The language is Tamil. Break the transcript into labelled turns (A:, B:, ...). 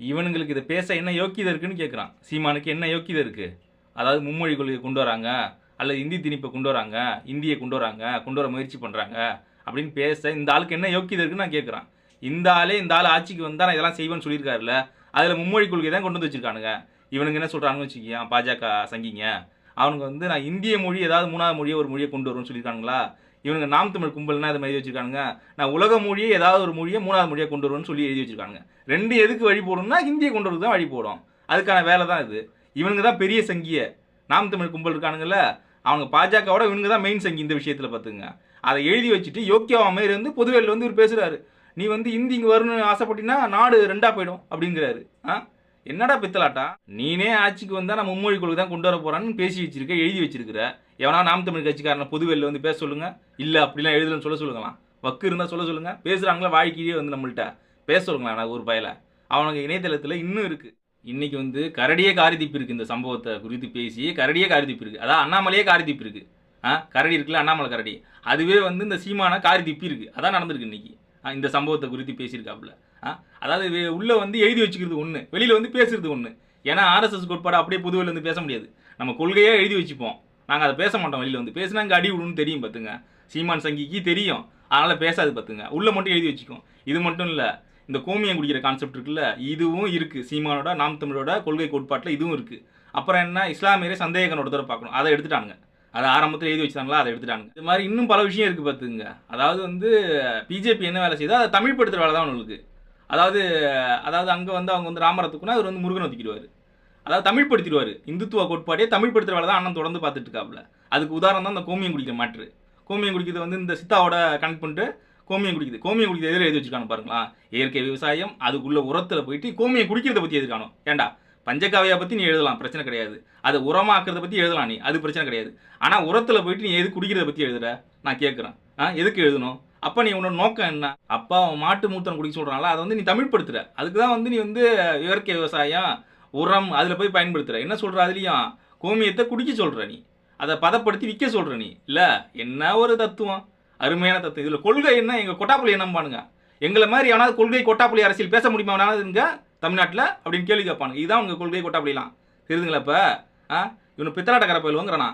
A: இவனுங்களுக்கு இதை பேச என்ன யோக்கியதை இருக்குன்னு கேட்குறான் சீமானுக்கு என்ன யோக்கியதை இருக்குது அதாவது மும்மொழி கொள்கையை கொண்டு வராங்க அல்லது இந்தி திணிப்பை கொண்டு வராங்க இந்தியை கொண்டு வராங்க கொண்டு வர முயற்சி பண்ணுறாங்க அப்படின்னு பேச இந்த ஆளுக்கு என்ன யோக்கியதை இருக்குன்னு நான் கேட்குறான் இந்த ஆளே இந்த ஆள் ஆட்சிக்கு வந்தால் நான் இதெல்லாம் செய்வேன்னு சொல்லியிருக்காருல்ல அதில் மும்மொழி கொள்கை தான் கொண்டு வந்து வச்சிருக்கானுங்க. இவனுங்க என்ன சொல்கிறாங்கன்னு வச்சுக்கியா பாஜக சங்கிங்க. அவனுங்க வந்து நான் இந்திய மொழி ஏதாவது மூணாவது மொழியை ஒரு மொழியை கொண்டு வரும்னு சொல்லியிருக்காங்களா இவனுக்கு நாம் தமிழ் கும்பல்னா இது மாதிரி வச்சிருக்கானுங்க. நான் உலக மொழியை ஏதாவது ஒரு மொழியை மூணாவது மொழியை கொண்டு வருவோம்னு சொல்லி எழுதி வச்சிருக்கானுங்க. ரெண்டு எதுக்கு வழி போடணும்னா ஹிந்தியை கொண்டு வரது தான் வழி போடும். அதுக்கான வேலை தான் இது. இவனுங்க தான் பெரிய சங்கிய. நாம் தமிழ் கும்பல் இருக்கானுங்கள அவங்க பாஜகவோட இவனுங்க தான் மெயின் சங்கி இந்த விஷயத்தில் பார்த்துங்க. அதை எழுதி வச்சுட்டு யோக்கியாவா மாரி வந்து பொதுவெளியில் வந்து இவர் பேசுகிறாரு நீ வந்து இந்தி இங்கே வரணும்னு ஆசைப்பட்டீங்கன்னா நாடு ரெண்டாக போயிடும் அப்படிங்கிறாரு. ஆ? என்னடா பித்தலாட்டா? நீனே ஆட்சிக்கு வந்தால் நான் மும்மொழி கொள்கை தான் கொண்டு வர போறான்னு பேசி வச்சிருக்க எழுதி வச்சிருக்கிற. எவனா நாம் தமிழ் கட்சிக்காரனை பொதுவெளியில் வந்து பேச சொல்லுங்க. இல்லை அப்படிலாம் எழுதலன்னு சொல்ல சொல்லுங்களாம் வக்கு இருந்தால் சொல்ல சொல்லுங்க. பேசுகிறாங்களா வாழ்க்கையே வந்து நம்மள்கிட்ட பேச சொல்லுங்களா எனக்கு ஒரு பயல. அவனுக்கு இணையதளத்தில் இன்னும் இருக்கு. இன்னைக்கு வந்து கரடியே காரிதிப்பு இருக்கு இந்த சம்பவத்தை குறித்து பேசி கரடியே காரிதிப்பு இருக்கு. அதான் அண்ணாமலையே காரிதிப்பு இருக்கு. ஆ கரடி இருக்குல்ல அண்ணாமலை கரடி. அதுவே வந்து இந்த சீமான காரிதிப்பி இருக்கு. அதான் நடந்திருக்கு இன்னைக்கு. ஆ, இந்த சம்பவத்தை குறித்து பேசியிருக்காப்புல. ஆ அதாவது வே- வந்து எழுதி வச்சுக்கிறது ஒன்று வெளியில் வந்து பேசுறது ஒன்று ஏன்னா ஆர்எஸ்எஸ் கோட்பாடு அப்படியே புதுவையில் வந்து பேச முடியாது. நம்ம கொள்கையே எழுதி வச்சுப்போம். நாங்கள் அதை பேச மாட்டோம் வெளியில் வந்து. பேசினா இங்கே அடி விடுன்னு தெரியும் பார்த்துங்க. சீமான் சங்கிக்கு தெரியும். அதனால் பேசாது பார்த்துங்க. உள்ளே மட்டும் எழுதி வச்சுக்கோம் இது மட்டும் இல்லை. இந்த கோமியம் குடிக்கிற கான்செப்ட் இருக்குல்ல இதுவும் இருக்குது சீமானோட நாம் தமிழோட கொள்கை கோட்பாட்டில் இதுவும் இருக்குது அப்புறம் என்ன? இஸ்லாமியரே சந்தேக கண்ணோட்டத்தோட பார்க்கணும். அதை எடுத்துட்டானுங்க. அதை ஆரம்பத்தில் எழுதி வச்சாங்களா அதை எடுத்துட்டாங்க இது மாதிரி இன்னும் பல விஷயம் இருக்குது பார்த்துங்க. அதாவது வந்து பிஜேபி என்ன வேலை செய்யுதோ அதை தமிழ் படுத்துகிற வேலை தான் உங்களுக்கு அதாவது அதாவது அங்கே வந்து அவங்க வந்து ராமரத்துக்குன்னா அவர் வந்து முருகன் ஒதுக்கிடுவார். அதாவது தமிழ் படுத்திடுவார். இந்துத்துவ கோட்பாடே தமிழ் படுத்துகிற வேலை தான் அண்ணன் தொடர்ந்து பார்த்துட்டு இருக்காப்புல அதுக்கு உதாரணம் தான் இந்த கோமியம் குடிக்கிற மாற்று. கோமியம் குடிக்கிறது வந்து இந்த சித்தாவோட கனெக்ட் பண்ணிட்டு கோமியம் குடிக்குது. கோமியம் குடிக்கிறது எதில் எழுதி வச்சிருக்கானு பாருங்களா. இயற்கை விவசாயம் அதுக்குள்ள உரத்தில் போயிட்டு கோமியம் குடிக்கிறத பற்றி எழுதிருக்கானோ ஏண்டா? பஞ்சகாவியா பற்றி நீ எழுதலாம் பிரச்சனை கிடையாது. அதை உரமாக்குறத பற்றி எழுதலாம் நீ அது பிரச்சனை கிடையாது. ஆனால் உரத்தில் போயிட்டு நீ எது குடிக்கிறத பற்றி எழுதுற? நான் கேட்குறேன் ஆ எதுக்கு எழுதணும்? அப்போ நீ உன்னோட நோக்கம் என்ன? அப்பா மாட்டு மூத்தம் குடிக்க சொல்கிறாங்களா அதை வந்து நீ தமிழ்படுத்துகிற அதுக்கு தான் வந்து நீ வந்து இயற்கை விவசாயம் உரம் அதில் போய் பயன்படுத்துகிற என்ன சொல்கிற அதுலேயும்? கோமியத்தை குடிக்க சொல்கிற நீ. அதை பதப்படுத்தி விற்க சொல்கிற நீ. இல்லை என்ன ஒரு தத்துவம்? அருமையான தத்துவம். இதில் கொள்கை என்ன? எங்கள் கொட்டாப்புலி என்ன பானுங்க எங்களை மாதிரி எவனாவது கொள்கை கொட்டாப்புலி அரசியல் பேச முடியுமா? எவனாவதுங்க தமிழ்நாட்டில்? அப்படின்னு கேள்வி கேட்பானுங்க. இதுதான் உங்கள் கொள்கை கொட்டாப்புளிலாம் தெரியுதுங்களா இப்போ? ஆ? இவனு பித்தலாட்டக்கார பயிலுங்கிறானா